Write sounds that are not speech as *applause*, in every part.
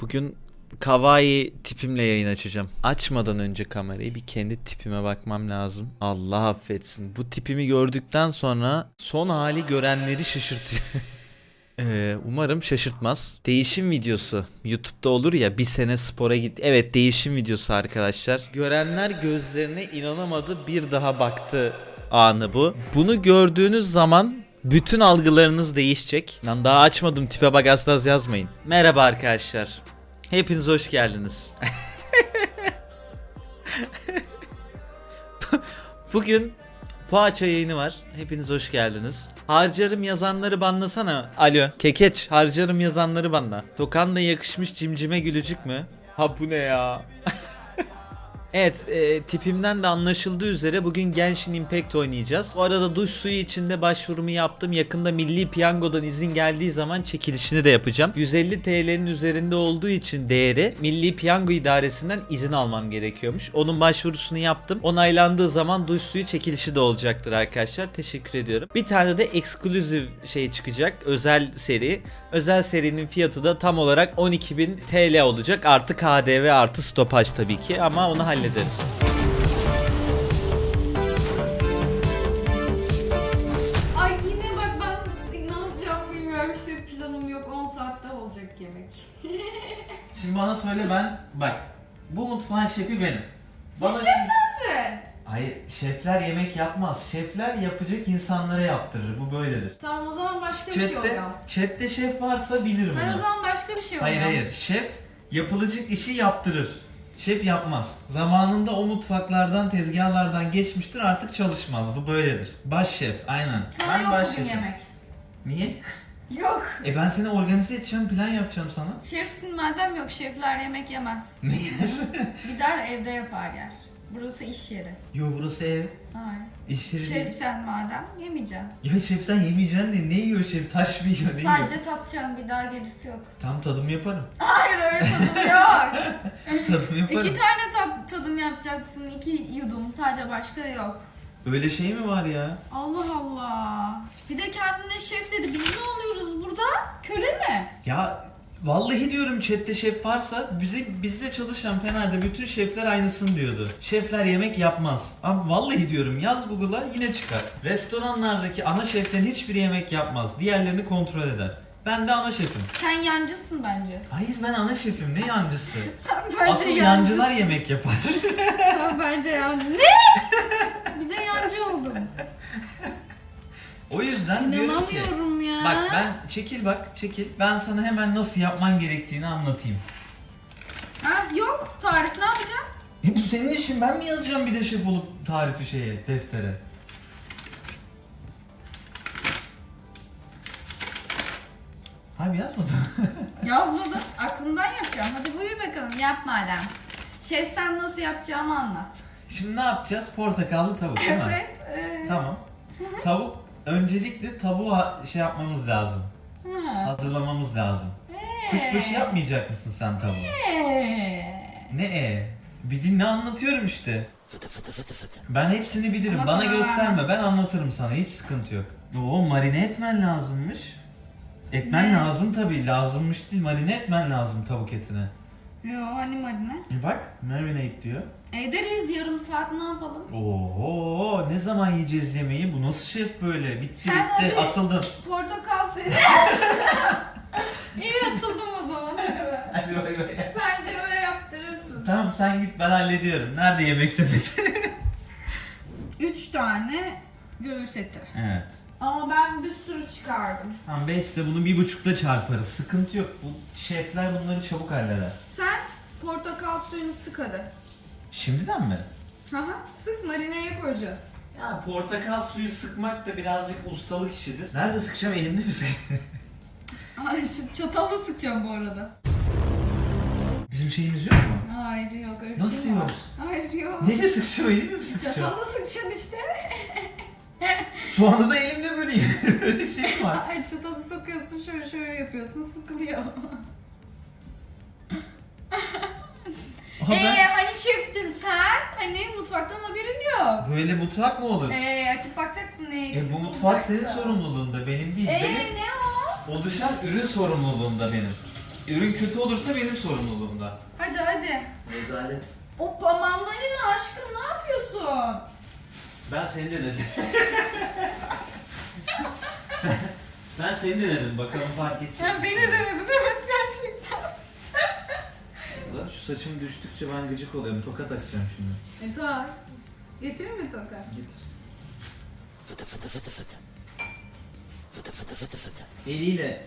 Bugün kawaii tipimle yayın açacağım. Açmadan önce kamerayı bir kendi tipime bakmam lazım. Allah affetsin. Bu tipimi gördükten sonra son hali görenleri şaşırtıyor. *laughs* Ee, umarım şaşırtmaz. Değişim videosu. YouTube'da olur ya bir sene spora git. Evet değişim videosu arkadaşlar. Görenler gözlerine inanamadı bir daha baktı anı bu. Bunu gördüğünüz zaman bütün algılarınız değişecek. Lan daha açmadım tipe bak az yazmayın. Merhaba arkadaşlar. Hepiniz hoş geldiniz. *laughs* Bugün Poğaça yayını var. Hepiniz hoş geldiniz. Harcarım yazanları banlasana. Alo. Kekeç harcarım yazanları banla. Tokanla yakışmış cimcime gülücük mü? Ha bu ne ya? *laughs* Evet, e, tipimden de anlaşıldığı üzere bugün Genshin Impact oynayacağız. Bu arada duş suyu içinde başvurumu yaptım. Yakında Milli Piyango'dan izin geldiği zaman çekilişini de yapacağım. 150 TL'nin üzerinde olduğu için değeri Milli Piyango İdaresi'nden izin almam gerekiyormuş. Onun başvurusunu yaptım. Onaylandığı zaman duş suyu çekilişi de olacaktır arkadaşlar. Teşekkür ediyorum. Bir tane de exclusive şey çıkacak. Özel seri. Özel serinin fiyatı da tam olarak 12.000 TL olacak. Artı KDV artı stopaj tabii ki ama onu hallederiz. Ay yine bak ben ne yapacağım bilmiyorum. Hiçbir planım yok. 10 saatte olacak yemek. *laughs* Şimdi bana söyle ben bak bu mutfağın şefi benim. Ne şef sensin? Hayır şefler yemek yapmaz. Şefler yapacak insanlara yaptırır. Bu böyledir. Tamam o zaman başka bir şey Chatte, oluyor. chatte şef varsa bilirim Sen o zaman başka bir şey oluyor. Hayır hayır şef yapılacak işi yaptırır. Şef yapmaz. Zamanında o mutfaklardan, tezgahlardan geçmiştir artık çalışmaz. Bu böyledir. Baş şef aynen. Sana ben yok baş bugün şefim. yemek. Niye? Yok. E ben seni organize edeceğim, plan yapacağım sana. Şefsin madem yok. Şefler yemek yemez. Ne yer? Gider evde yapar yer. Burası iş yeri. Yo burası ev. Hayır. İş yeri Şef değil. sen madem yemeyeceksin. Ya şef sen yemeyeceksin de ne yiyor şef? Taş mı yiyor? Ne yiyor? Sadece tatacaksın bir daha gerisi yok. Tam tadım yaparım. *laughs* Hayır öyle tadım yok. *laughs* tadım yaparım. İki tane tat, tadım yapacaksın. iki yudum. Sadece başka yok. Öyle şey mi var ya? Allah Allah. Bir de kendine şef dedi. Biz ne oluyoruz burada? Köle mi? Ya vallahi diyorum chatte şef varsa bize bizde çalışan Fener'de bütün şefler aynısını diyordu. Şefler yemek yapmaz. Ama vallahi diyorum yaz Google'a yine çıkar. Restoranlardaki ana şeflerin hiçbiri yemek yapmaz. Diğerlerini kontrol eder. Ben de ana şefim. Sen yancısın bence. Hayır ben ana şefim ne yancısı? *laughs* Sen bence Asıl yancısın. yancılar yemek yapar. *laughs* Sen bence yancı. Ne? bir de yancı oldum. o yüzden diyorum ki İnanamıyorum ya. Bak ben çekil bak çekil. Ben sana hemen nasıl yapman gerektiğini anlatayım. Ha, yok. Tarif ne yapacağım? E bu senin işin ben mi yazacağım bir de şef olup tarifi şeye deftere? Hayır yazmadım. *laughs* Yazmadım. Aklımdan yapacağım. Hadi buyur bakalım. Yap madem. Şef sen nasıl yapacağımı anlat. Şimdi ne yapacağız? Portakallı tavuk değil mi? Evet. e, Tamam. Tavuk öncelikle tavuğu şey yapmamız lazım. Ha. Hazırlamamız lazım. Kuşbaşı yapmayacak mısın sen tavuğu? Ee. Ne e? Bir dinle anlatıyorum işte. Ben hepsini bilirim. Ama Bana sana gösterme. Ben anlatırım sana. Hiç sıkıntı yok. Oo marine etmen lazımmış. Etmen Ne? lazım tabii. Lazımmış değil. Marine etmen lazım tavuk etine. Yo hani marine? E bak marinate diyor. Ederiz yarım saat ne yapalım? Oo ne zaman yiyeceğiz yemeği? Bu nasıl şef böyle? Bitti Sen bitti hadi. atıldın. Portakal *laughs* seni. İyi atıldım o zaman. Hadi bay bay. Bence öyle yaptırırsın. Tamam sen git ben hallediyorum. Nerede yemek sepeti? Üç tane göğüs eti. evet. Ama ben bir sürü çıkardım. Tamam 5 ile bunu bir buçukla çarparız. Sıkıntı yok. Bu şefler bunları çabuk halleder. Sen portakal suyunu sık hadi. Şimdiden mi? Haha sık marineye koyacağız. Ya portakal suyu sıkmak da birazcık ustalık işidir. Nerede sıkacağım elimde mi sıkayım? *laughs* Ay şimdi çatalla sıkacağım bu arada. Bizim şeyimiz yok mu? Hayır yok öyle bir Nasıl şey yok? Hayır yok. Neyle sıkacağım elimle mi sıkacağım? Çatalla sıkacaksın işte. Şu anda da elimde böyle Öyle *laughs* şey var? Ay çatalı sokuyorsun şöyle şöyle yapıyorsun sıkılıyor. Aha Eee ben... hani şeftin sen? Hani mutfaktan haberin yok. Böyle mutfak mı olur? Eee açıp bakacaksın ne E eksik bu mutfak senin olacaksa. sorumluluğunda benim değil. Eee benim ne o? oluşan ürün sorumluluğunda benim. Ürün kötü olursa benim sorumluluğumda. Hadi hadi. Rezalet. O mandalina aşkım ne yapıyorsun? Ben seni de dedim. ben seni de dedim bakalım fark edecek. Ya beni denedin evet gerçekten. Ulan Şu saçım düştükçe ben gıcık oluyorum. Toka takacağım şimdi. E tak. Getireyim mi toka? Getir. Eliyle.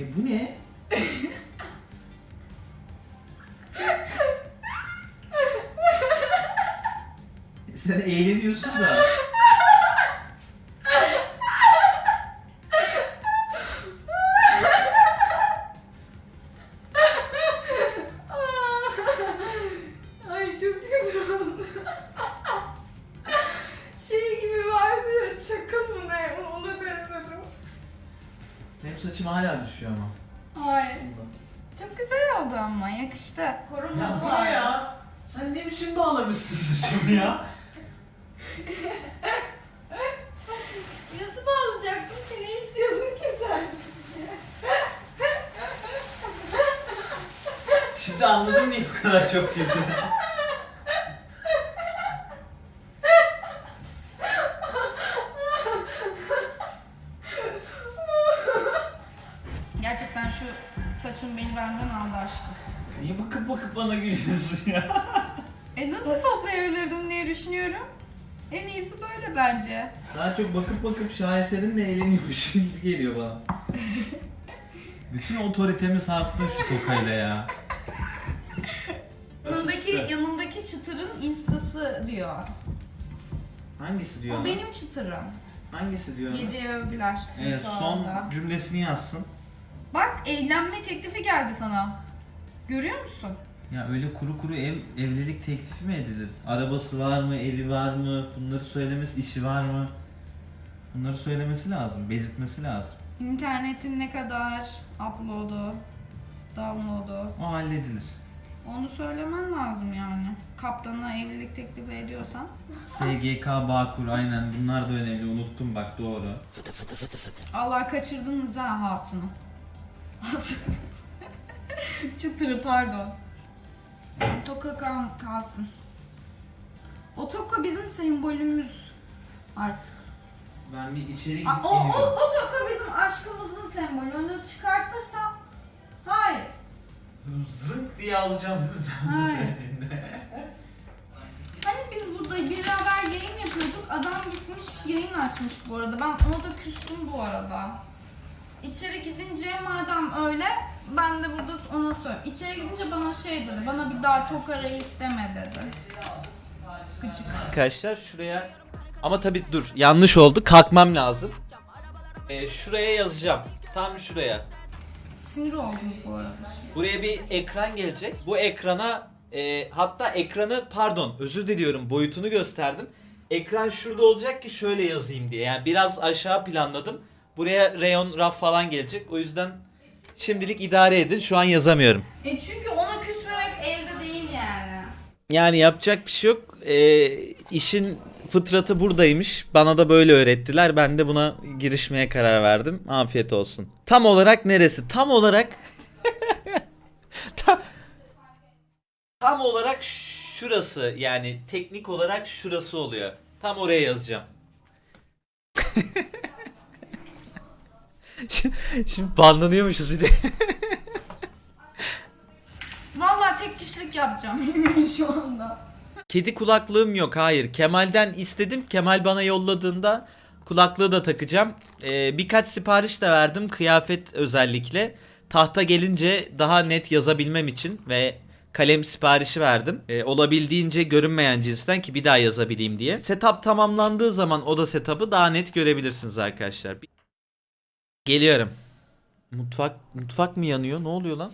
E bu ne? *laughs* Sen eğleniyorsun da. Hala düşüyor ama. Ay çok güzel oldu ama yakıştı. Koruma Ya bu ne ya? Sen ne biçim bağlamışsın *laughs* saçımı ya? Nasıl bağlayacaktın ki ne istiyordun ki sen? Şimdi anladın niye bu kadar çok kötü? Gerçekten şu saçın beni benden aldı aşkım. Niye bakıp bakıp bana gülüyorsun ya? E nasıl toplayabilirdim diye düşünüyorum. En iyisi böyle bence. Daha çok bakıp bakıp şaheserinle eğleniyormuş gibi geliyor bana. Bütün otoritemi sarstın şu tokayla ya. Yanındaki yanındaki çıtırın instası diyor. Hangisi diyor? O ona? benim çıtırım. Hangisi diyor? ona? Gece övgüler Evet şu son anda. cümlesini yazsın. Bak evlenme teklifi geldi sana. Görüyor musun? Ya öyle kuru kuru ev evlilik teklifi mi edilir? Arabası var mı, evi var mı? Bunları söylemesi, işi var mı? Bunları söylemesi lazım, belirtmesi lazım. İnternetin ne kadar upload'u, download'u. O halledilir. Onu söylemen lazım yani. Kaptana evlilik teklifi ediyorsan. SGK, Bağkur aynen bunlar da önemli. Unuttum bak doğru. Allah kaçırdınız ha hatunu. *laughs* Çıtırı pardon. Toka kal- kalsın. O toka bizim sembolümüz artık. Ben bir içeri Aa, gidip o, o, geliyorum. o toka bizim aşkımızın sembolü. Onu çıkartırsam hayır. Zık diye alacağım değil mi sen bu Hayır. söylediğinde? *laughs* Hani biz burada beraber yayın yapıyorduk. Adam gitmiş yayın açmış bu arada. Ben ona da küstüm bu arada. İçeri gidince madem öyle ben de burada ona söyleyeyim. İçeri gidince bana şey dedi. Bana bir daha toka reis deme dedi. Gıcık. Arkadaşlar şuraya ama tabi dur yanlış oldu kalkmam lazım. Ee, şuraya yazacağım. Tam şuraya. Sinir oldum bu arada. Buraya bir ekran gelecek. Bu ekrana e, hatta ekranı pardon özür diliyorum boyutunu gösterdim. Ekran şurada olacak ki şöyle yazayım diye. Yani biraz aşağı planladım. Buraya reyon raf falan gelecek. O yüzden şimdilik idare edin. Şu an yazamıyorum. E çünkü ona küsmemek elde değil yani. Yani yapacak bir şey yok. Ee, işin fıtratı buradaymış. Bana da böyle öğrettiler. Ben de buna girişmeye karar verdim. Afiyet olsun. Tam olarak neresi? Tam olarak *laughs* tam, tam olarak şurası. Yani teknik olarak şurası oluyor. Tam oraya yazacağım. *laughs* Şimdi, şimdi banlanıyormuşuz bir de. Vallahi tek kişilik yapacağım *laughs* şu anda. Kedi kulaklığım yok hayır. Kemal'den istedim. Kemal bana yolladığında kulaklığı da takacağım. Ee, birkaç sipariş de verdim kıyafet özellikle. Tahta gelince daha net yazabilmem için ve kalem siparişi verdim. Ee, olabildiğince görünmeyen cinsten ki bir daha yazabileyim diye. Setup tamamlandığı zaman oda setup'ı daha net görebilirsiniz arkadaşlar. Geliyorum. Mutfak mutfak mı yanıyor? Ne oluyor lan?